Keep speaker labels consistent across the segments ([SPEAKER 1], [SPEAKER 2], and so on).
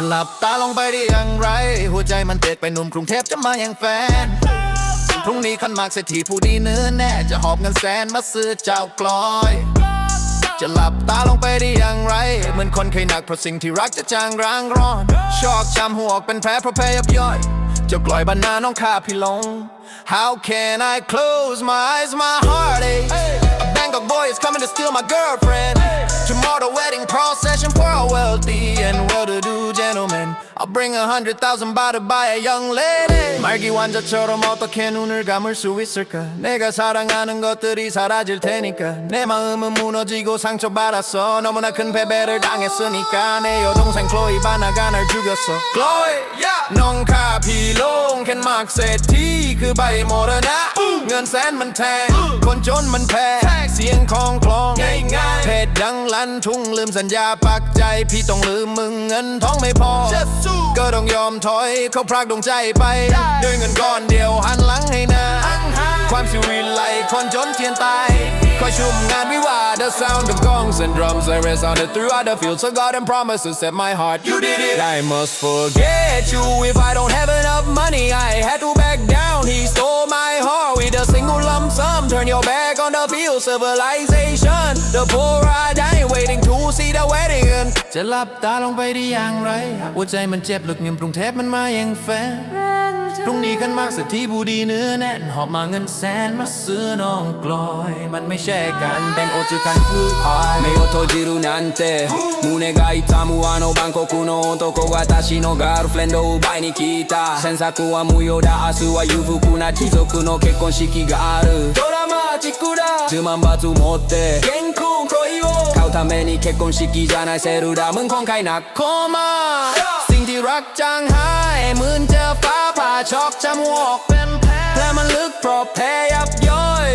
[SPEAKER 1] จะหลับตาลงไปได้อย่างไร หัวใจมันเต้นไปหนุ่มกรุงเทพจะมาอย่างแฟน พรุ่งนี้ขันหมากเศรษฐีผู้ดีเนื้อแน่ จะหอบเงินแสนมาซื้อเจ้ากลอย จะหลับตาลงไปได้อย่างไร เหมือนคนเคยหนักเพราะสิ่งที่รักจะจางร้างร้อน ชอกช้ำหัวอกเป็นแผลเพราะแพ้ยับย่อยเจ้ากลอยบรรณาน้องข้าพี่ลง How can I close my eyes my heartache A Bangkok boy is coming to steal my girlfriend Tomorrow wedding procession for a wealthy and well-to-do gentleman I'll bring a hundred thousand baht to buy a young lady 말기 환자처럼 어떻게 눈을 감을 수 있을까 내가 사랑하는 것들이 사라질 테니까 내 마음은 무너지고 상처받았어 너무나 큰 패배를 당했으니까 내 여동생 클로이 바나가 날 죽였어 클로이 넌 카필롱 캔막 세티 그 바이 모르나 เงินแสนมันแทงคนจนมันแพ้เสียงของคลองเทศดังลั่นทุ่งลืมสัญญาปักใจ พี่ต้องลืมมึงเงินท้องไม่พอ ก็ต้องยอมถอยเขาพรากดวงใจไป ด้วยเงินก้อนเดียวหันหลังให้นาความสิวิไลคนจนเทียนตายคอยชุมงานวิวา The sound of gongs and drums they resounded throughout the field so God and promises set my heart you did it I must forget you if I don't have enough money I had to back down he stole my heart with a single lump sum turn your back on the field civilization the poor are dying waiting to see the wedding จะหลับตาลงไปได้อย่างไร หัวใจมันเจ็บลึกเงินกรุงเทพมันมาอย่างแฟน พรุ่งนี้ขันมากเศรษฐีผู้ดีเนื้อแน่น หอบมาเงินแสนมาซื้อน้องกลอย มันไม่ใช่การแบ่งโอจุกันคืออาย
[SPEAKER 2] 目を閉じるなんて胸が痛むあのバンコクの男が私のガールフレンドを奪いに来た詮索は無用だ明日は裕福な貴族の結婚式があるドラマチックだ10万バツ持って 原空恋を買うために結婚式じゃないセルラーมึงคงใครหนัก
[SPEAKER 1] โคมา สิ่งที่รักจางหายเหมือนเจอฟ้าผ่าช็อกจมูกเป็นแผลแผลมันลึกเพราะแพ้ยับย่อย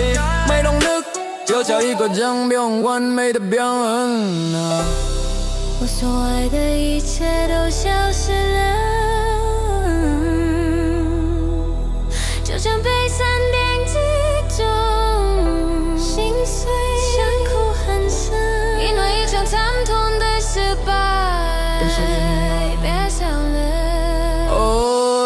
[SPEAKER 1] ไม่ต้องนึก就叫一个江边完美的表演啊
[SPEAKER 3] 我所爱的一切都消失了， สบายแม้เเโอ้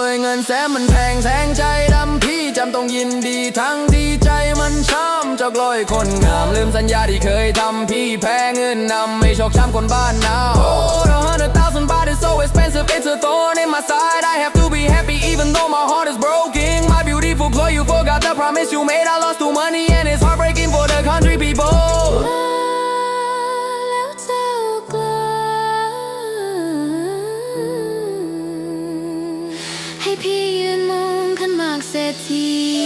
[SPEAKER 1] ยเงินแสนมันแพงแสงใจดำพี่จำต้องยินดีทั้งดีใจมันช้ำจอกลอยคนงามลืมสัญญาที่เคยทำพี่แพ้เงินนำไม่โชคช้ำคนบ้านหนาว Oh the hundred thousand bodies so expensive it's a thorn in my side I have to be happy even
[SPEAKER 3] ให้พี่ยืนมุงขันมากเศรษฐี